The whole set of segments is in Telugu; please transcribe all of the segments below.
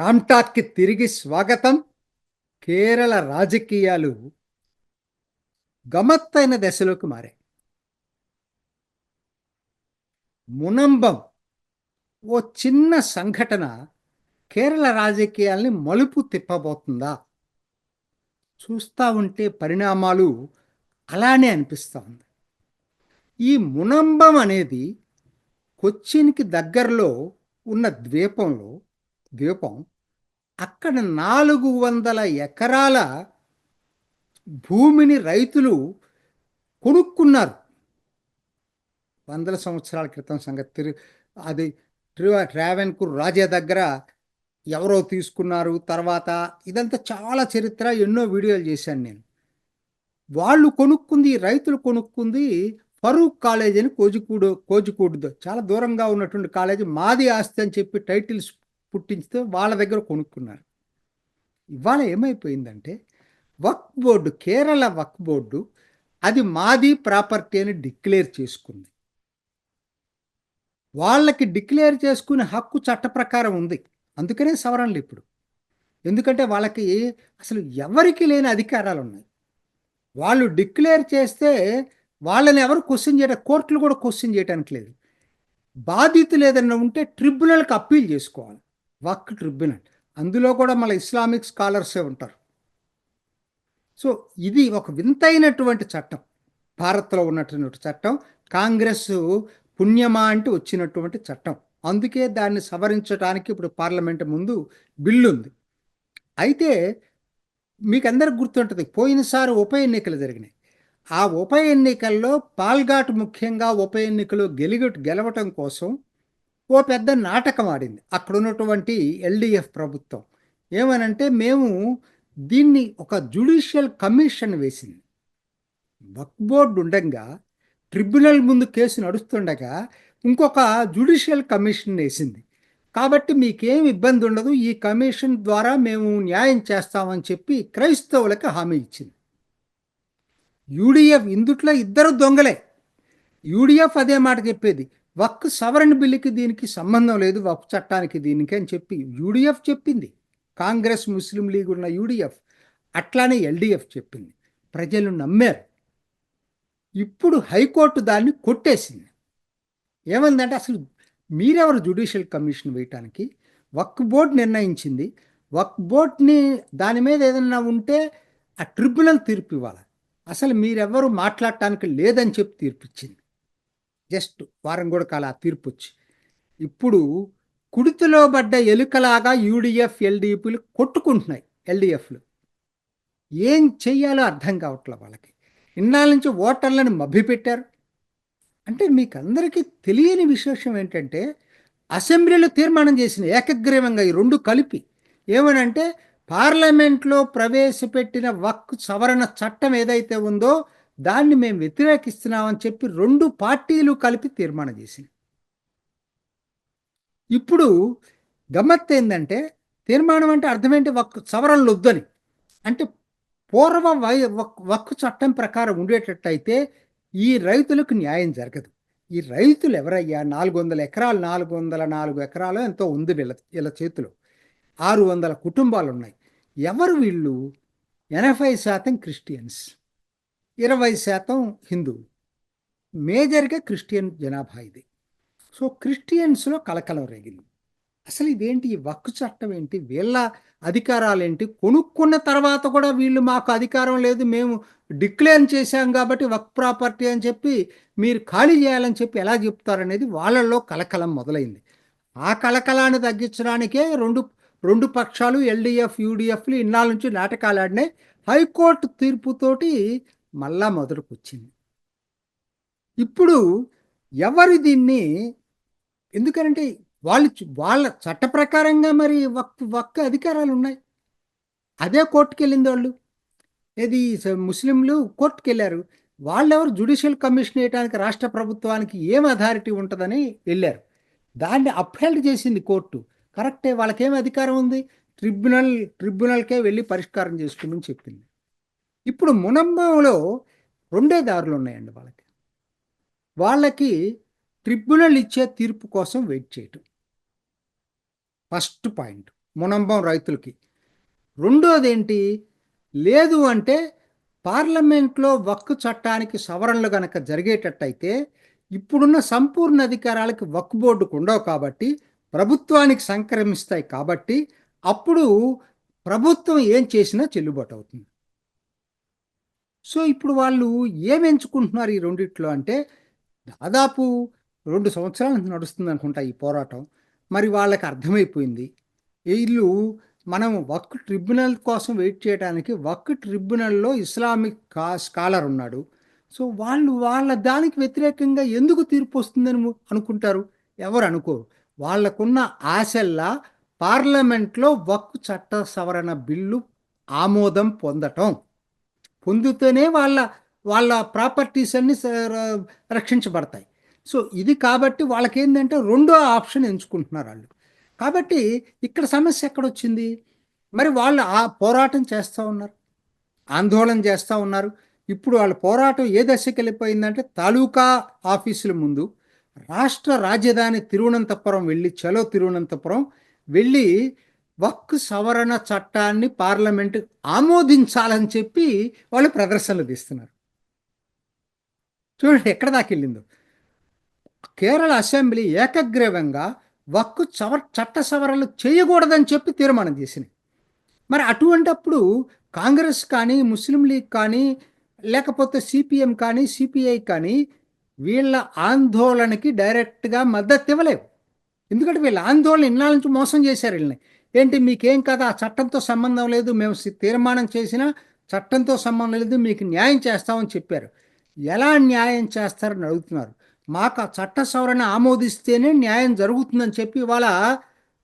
రామ్టాక్కి తిరిగి స్వాగతం. కేరళ రాజకీయాలు గమత్తైన దశలోకి మారాయి. మునంబం ఓ చిన్న సంఘటన కేరళ రాజకీయాల్ని మలుపు తిప్పబోతుందా? చూస్తూ ఉంటే పరిణామాలు అలానే అనిపిస్తూ ఉంది. ఈ మునంబం అనేది కొచ్చిన్కి దగ్గరలో ఉన్న ద్వీపంలో ద్వీపం అక్కడ నాలుగు వందల ఎకరాల భూమిని రైతులు కొనుక్కున్నారు. వందల సంవత్సరాల క్రితం సంగతి తిరు అది ట్రావెన్కు రాజే దగ్గర ఎవరో తీసుకున్నారు. తర్వాత ఇదంతా చాలా చరిత్ర ఎన్నో వీడియోలు చేశాను నేను. వాళ్ళు కొనుక్కుంది రైతులు కొనుక్కుంది ఫరూక్ కాలేజ్ అని కోజికూడు కోజికూడుదో చాలా దూరంగా ఉన్నటువంటి కాలేజీ మాది ఆస్తి అని చెప్పి టైటిల్స్ పుట్టించితే వాళ్ళ దగ్గర కొనుక్కున్నారు. ఇవాళ ఏమైపోయిందంటే వక్ బోర్డు కేరళ వక్ బోర్డు అది మాది ప్రాపర్టీ అని డిక్లేర్ చేసుకుంది. వాళ్ళకి డిక్లేర్ చేసుకునే హక్కు చట్ట ప్రకారం ఉంది. అందుకనే సవరణలు ఇప్పుడు. ఎందుకంటే వాళ్ళకి అసలు ఎవరికి లేని అధికారాలు ఉన్నాయి. వాళ్ళు డిక్లేర్ చేస్తే వాళ్ళని ఎవరు క్వశ్చన్ చేయడం కోర్టులు కూడా క్వశ్చన్ చేయడానికి లేదు. బాధితులు ఏదైనా ఉంటే ట్రిబ్యునల్కి అప్పీల్ చేసుకోవాలి. వక్ ట్రిబ్యునల్. అందులో కూడా మన ఇస్లామిక్ స్కాలర్సే ఉంటారు. సో ఇది ఒక వింతైనటువంటి చట్టం. భారత్లో ఉన్నటువంటి చట్టం కాంగ్రెస్ పుణ్యమా అంటే వచ్చినటువంటి చట్టం. అందుకే దాన్ని సవరించడానికి ఇప్పుడు పార్లమెంట్ ముందు బిల్లు ఉంది. అయితే మీకు అందరికి గుర్తుంటుంది పోయినసారి ఉప ఎన్నికలు జరిగినాయి. ఆ ఉప ఎన్నికల్లో పాల్ఘాట్ ముఖ్యంగా ఉప ఎన్నికలు గెలిగ గెలవటం కోసం ఓ పెద్ద నాటకం ఆడింది. అక్కడ ఉన్నటువంటి ఎల్డిఎఫ్ ప్రభుత్వం. ఏమనంటే మేము దీన్ని ఒక జుడిషియల్ కమిషన్ వేసింది. వక్ బోర్డు ఉండగా ట్రిబ్యునల్ ముందు కేసు నడుస్తుండగా ఇంకొక జుడిషియల్ కమిషన్ వేసింది. కాబట్టి మీకేం ఇబ్బంది ఉండదు ఈ కమిషన్ ద్వారా మేము న్యాయం చేస్తామని చెప్పి క్రైస్తవులకు హామీ ఇచ్చింది. యూడిఎఫ్ ఇందుట్లో ఇద్దరు దొంగలే. యూడిఎఫ్ అదే మాట చెప్పేది. వక్ సవరణ బిల్లుకి దీనికి సంబంధం లేదు వక్ చట్టానికి దీనికి అని చెప్పి యూడిఎఫ్ చెప్పింది. కాంగ్రెస్ ముస్లిం లీగ్ ఉన్న యూడిఎఫ్ అట్లానే ఎల్డిఎఫ్ చెప్పింది. ప్రజలు నమ్మారు. ఇప్పుడు హైకోర్టు దాన్ని కొట్టేసింది. ఏమందంటే అసలు మీరెవరు జ్యుడిషియల్ కమిషన్ వేయటానికి? వక్ బోర్డు నిర్ణయించింది. వక్ బోర్డ్ని దాని మీద ఏదన్నా ఉంటే ఆ ట్రిబ్యునల్ తీర్పు ఇవ్వాలి. అసలు మీరెవరు మాట్లాడటానికి లేదని చెప్పి తీర్పు ఇచ్చింది జస్ట్ వారం కూడా కాల తీర్పు వచ్చి. ఇప్పుడు కుడితిలో పడ్డ ఎలుకలాగా యూడిఎఫ్ ఎల్డిఎఫ్లు కొట్టుకుంటున్నాయి ఎల్డిఎఫ్లు. ఏం చెయ్యాలో అర్థం కావట్లే వాళ్ళకి? ఇన్నాళ్ళ నుంచి ఓటర్లను మభ్యపెట్టారు. అంటే మీకు అందరికీ తెలియని విశేషం ఏంటంటే అసెంబ్లీలో తీర్మానం చేసిన ఏకగ్రీవంగా ఈ రెండు కలిపి ఏమనంటే పార్లమెంట్లో ప్రవేశపెట్టిన వక్ సవరణ చట్టం ఏదైతే ఉందో దాన్ని మేము వ్యతిరేకిస్తున్నామని చెప్పి రెండు పార్టీలు కలిపి తీర్మానం చేసింది. ఇప్పుడు గమ్మత్ ఏంటంటే తీర్మానం అంటే అర్థమేంటి? వక్కు సవరణలు వద్దని అంటే పూర్వ వై వక్కు చట్టం ప్రకారం ఉండేటట్టయితే ఈ రైతులకు న్యాయం జరగదు. ఈ రైతులు ఎవరయ్యా? నాలుగు వందల ఎకరాలు నాలుగు వందల నాలుగు ఎకరాలు ఎంతో ఉంది వీళ్ళ వీళ్ళ చేతిలో. ఆరు వందల కుటుంబాలు ఉన్నాయి ఎవరు వీళ్ళు? ఎనభై శాతం క్రిస్టియన్స్. ఇరవై శాతం హిందువులు మేజర్గా క్రిస్టియన్ జనాభా ఇది. సో క్రిస్టియన్స్లో కలకలం రేగింది. అసలు ఇదేంటి? ఈ వక్కు చట్టం ఏంటి? వీళ్ళ అధికారాలు ఏంటి కొనుక్కున్న తర్వాత కూడా వీళ్ళు మాకు అధికారం లేదు. మేము డిక్లేర్ చేశాం కాబట్టి వక్ ప్రాపర్టీ అని చెప్పి మీరు ఖాళీ చేయాలని చెప్పి ఎలా చెప్తారనేది వాళ్ళల్లో కలకలం మొదలైంది. ఆ కలకలాన్ని తగ్గించడానికే రెండు రెండు పక్షాలు ఎల్డిఎఫ్ యూడిఎఫ్లు ఇన్నాళ్ళ నుంచి నాటకాలు ఆడినాయి. హైకోర్టు తీర్పుతోటి మళ్ళా మొదలుకొచ్చింది. ఇప్పుడు ఎవరు దీన్ని ఎందుకంటే వాళ్ళు వాళ్ళ చట్ట ప్రకారంగా మరి వక్ వక్క అధికారాలు ఉన్నాయి అదే కోర్టుకు వెళ్ళింది వాళ్ళు. ఏది ముస్లింలు కోర్టుకు వెళ్ళారు వాళ్ళెవరు జుడిషియల్ కమిషన్ వేయడానికి రాష్ట్ర ప్రభుత్వానికి ఏం అథారిటీ ఉంటుందని వెళ్ళారు. దాన్ని అప్హెల్డ్ చేసింది కోర్టు. కరెక్టే వాళ్ళకేం అధికారం ఉంది? ట్రిబ్యునల్ ట్రిబ్యునల్కే వెళ్ళి పరిష్కారం చేసుకోమని చెప్పింది. ఇప్పుడు మునంబంలో రెండే దారులు ఉన్నాయండి వాళ్ళకి. వాళ్ళకి ట్రిబ్యునల్ ఇచ్చే తీర్పు కోసం వెయిట్ చేయటం. ఫస్ట్ పాయింట్ మునంబం రైతులకి. రెండోది ఏంటి లేదు అంటే పార్లమెంట్లో వక్కు చట్టానికి సవరణలు గనక జరిగేటట్టయితే ఇప్పుడున్న సంపూర్ణ అధికారాలకి వక్కు బోర్డుకు ఉండవు కాబట్టి ప్రభుత్వానికి సంక్రమిస్తాయి కాబట్టి అప్పుడు ప్రభుత్వం ఏం చేసినా చెల్లుబాటు అవుతుంది. సో ఇప్పుడు వాళ్ళు ఏం ఎంచుకుంటున్నారు ఈ రెండిట్లో అంటే దాదాపు రెండు సంవత్సరాల నుంచి నడుస్తుంది అనుకుంటా ఈ పోరాటం. మరి వాళ్ళకి అర్థమైపోయింది. వీళ్ళు మనం వక్ ట్రిబ్యునల్ కోసం వెయిట్ చేయడానికి వక్ ట్రిబ్యునల్లో ఇస్లామిక్ కా స్కాలర్ ఉన్నాడు. సో వాళ్ళు వాళ్ళ దానికి వ్యతిరేకంగా ఎందుకు తీర్పు వస్తుందని అనుకుంటారు? ఎవరు అనుకోరు. వాళ్ళకున్న ఆశల్లా పార్లమెంట్లో వక్ చట్ట సవరణ బిల్లు ఆమోదం పొందటం. పొందితేనే వాళ్ళ వాళ్ళ ప్రాపర్టీస్ అన్ని రక్షించబడతాయి. సో ఇది కాబట్టి వాళ్ళకేంటంటే రెండో ఆప్షన్ ఎంచుకుంటున్నారు వాళ్ళు. కాబట్టి ఇక్కడ సమస్య ఎక్కడొచ్చింది? మరి వాళ్ళు ఆ పోరాటం చేస్తూ ఉన్నారు. ఆందోళన చేస్తూ ఉన్నారు. ఇప్పుడు వాళ్ళ పోరాటం ఏ దశకి వెళ్ళిపోయిందంటే తాలూకా ఆఫీసుల ముందు రాష్ట్ర రాజధాని తిరువనంతపురం వెళ్ళి చలో తిరువనంతపురం వెళ్ళి వక్ సవరణ చట్టాన్ని పార్లమెంట్ ఆమోదించాలని చెప్పి వాళ్ళు ప్రదర్శనలు తీస్తున్నారు. చూడండి ఎక్కడ దాకా వెళ్ళిందో కేరళ అసెంబ్లీ ఏకగ్రీవంగా వక్కు సవ చట్ట సవరణలు చేయకూడదని చెప్పి తీర్మానం చేసినాయి. మరి అటువంటప్పుడు కాంగ్రెస్ కానీ ముస్లిం లీగ్ కానీ లేకపోతే సిపిఎం కానీ సిపిఐ కానీ వీళ్ళ ఆందోళనకి డైరెక్ట్గా మద్దతు ఇవ్వలేవు. ఎందుకంటే వీళ్ళ ఆందోళన ఇన్నాళ్ళ నుంచి మోసం చేశారు వీళ్ళని. ఏంటి మీకేం కదా ఆ చట్టంతో సంబంధం లేదు. మేము తీర్మానం చేసినా చట్టంతో సంబంధం లేదు. మీకు న్యాయం చేస్తామని చెప్పారు. ఎలా న్యాయం చేస్తారని అడుగుతున్నారు. మాకు ఆ చట్ట సవరణ ఆమోదిస్తేనే న్యాయం జరుగుతుందని చెప్పి ఇవాళ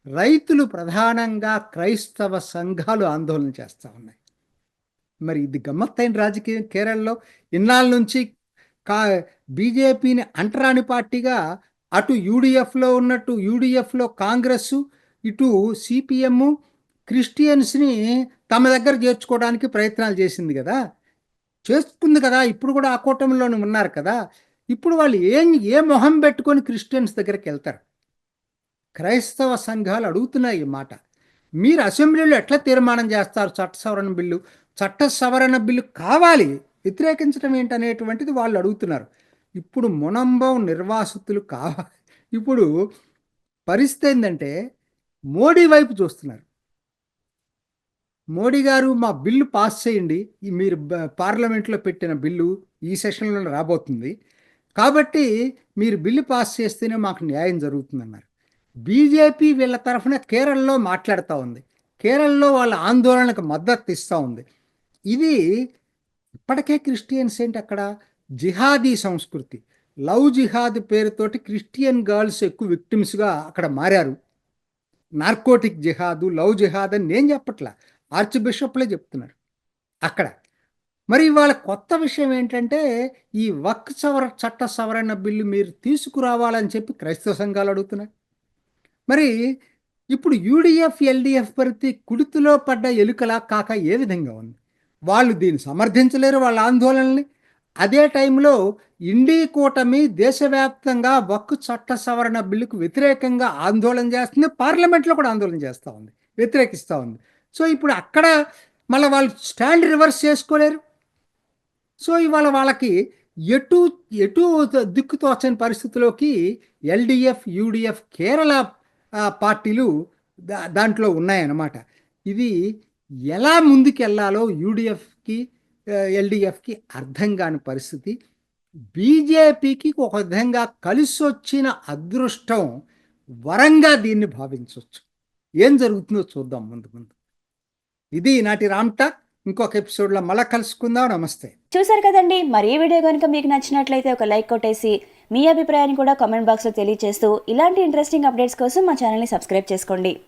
రైతులు ప్రధానంగా క్రైస్తవ సంఘాలు ఆందోళన చేస్తూ ఉన్నాయి. మరి ఇది గమ్మత్తైన రాజకీయం. కేరళలో ఇన్నాళ్ళ నుంచి కా బీజేపీని అంటరాని పార్టీగా అటు యూడిఎఫ్లో ఉన్నట్టు యూడిఎఫ్లో కాంగ్రెస్ ఇటు సిపిఎం క్రిస్టియన్స్ని తమ దగ్గర చేర్చుకోవడానికి ప్రయత్నాలు చేసింది కదా. చేసుకుంది కదా. ఇప్పుడు కూడా ఆ కూటమిలోనే ఉన్నారు కదా. ఇప్పుడు వాళ్ళు ఏం ఏ మొహం పెట్టుకొని క్రిస్టియన్స్ దగ్గరికి వెళ్తారు? క్రైస్తవ సంఘాలు అడుగుతున్నాయి ఈ మాట. మీరు అసెంబ్లీలో ఎట్లా తీర్మానం చేస్తారు? చట్ట సవరణ బిల్లు చట్ట సవరణ బిల్లు కావాలి. వ్యతిరేకించడం ఏంటనేటువంటిది వాళ్ళు అడుగుతున్నారు. ఇప్పుడు మునంబం నిర్వాసితులు కావాలి. ఇప్పుడు పరిస్థితి ఏంటంటే మోడీ వైపు చూస్తున్నారు. మోడీ గారు మా బిల్లు పాస్ చేయండి. మీరు పార్లమెంట్లో పెట్టిన బిల్లు ఈ సెషన్లో రాబోతుంది. కాబట్టి మీరు బిల్లు పాస్ చేస్తేనే మాకు న్యాయం జరుగుతుందన్నారు. బీజేపీ వీళ్ళ తరఫున కేరళలో మాట్లాడుతూ ఉంది. కేరళలో వాళ్ళ ఆందోళనకు మద్దతు ఇస్తూ ఉంది. ఇది ఇప్పటికే క్రిస్టియన్స్ ఏంటి అక్కడ? జిహాదీ సంస్కృతి. లవ్ జిహాద్ పేరుతోటి క్రిస్టియన్ గర్ల్స్ ఎక్కువ విక్టిమ్స్గా అక్కడ మారారు. నార్కోటిక్ జిహాదు లవ్ జిహాద్ అని నేను చెప్పట్లా. ఆర్చ్ బిషప్లే చెప్తున్నారు. అక్కడ. మరి ఇవాళ కొత్త విషయం ఏంటంటే ఈ వక్ సవర చట్ట సవరణ బిల్లు మీరు తీసుకురావాలని చెప్పి క్రైస్తవ సంఘాలు అడుగుతున్నాయి. మరి ఇప్పుడు యూడిఎఫ్ ఎల్డిఎఫ్ పరిస్థితి కుడితిలో పడ్డ ఎలుకలా కాక ఏ విధంగా ఉంది? వాళ్ళు దీన్ని సమర్థించలేరు వాళ్ళ ఆందోళనని అదే టైంలో ఇండీ కూటమి దేశవ్యాప్తంగా వక్కు చట్ట సవరణ బిల్లుకు వ్యతిరేకంగా ఆందోళన చేస్తుంది. పార్లమెంట్లో కూడా ఆందోళన చేస్తూ ఉంది వ్యతిరేకిస్తూ ఉంది. సో ఇప్పుడు అక్కడ మళ్ళీ వాళ్ళు స్టాండ్ రివర్స్ చేసుకోలేరు. సో ఇవాళ వాళ్ళకి ఎటు ఎటు దిక్కు తోచని పరిస్థితిలోకి ఎల్డిఎఫ్ యూడిఎఫ్ కేరళ పార్టీలు దా దాంట్లో ఉన్నాయన్నమాట. ఇది ఎలా ముందుకెళ్ళాలో యూడిఎఫ్కి ఎల్డిఎఫ్కి అర్థం కాని పరిస్థితి. బీజేపీకి ఒక విధంగా కలిసి వచ్చిన అదృష్టం వరంగా దీన్ని భావించవచ్చు ఏం జరుగుతుందో చూద్దాం ముందు ముందు. ఇది నాటి రామ్ టాక్. ఇంకొక ఎపిసోడ్లో మళ్ళీ కలుసుకుందాం. నమస్తే. చూసారు కదండి. మరి ఈ వీడియో కనుక మీకు నచ్చినట్లయితే ఒక లైక్ కొట్టేసి మీ అభిప్రాయాన్ని కూడా కామెంట్ బాక్స్లో తెలియజేస్తూ ఇలాంటి ఇంట్రెస్టింగ్ అప్డేట్స్ కోసం మా ఛానల్ని సబ్స్క్రైబ్ చేసుకోండి.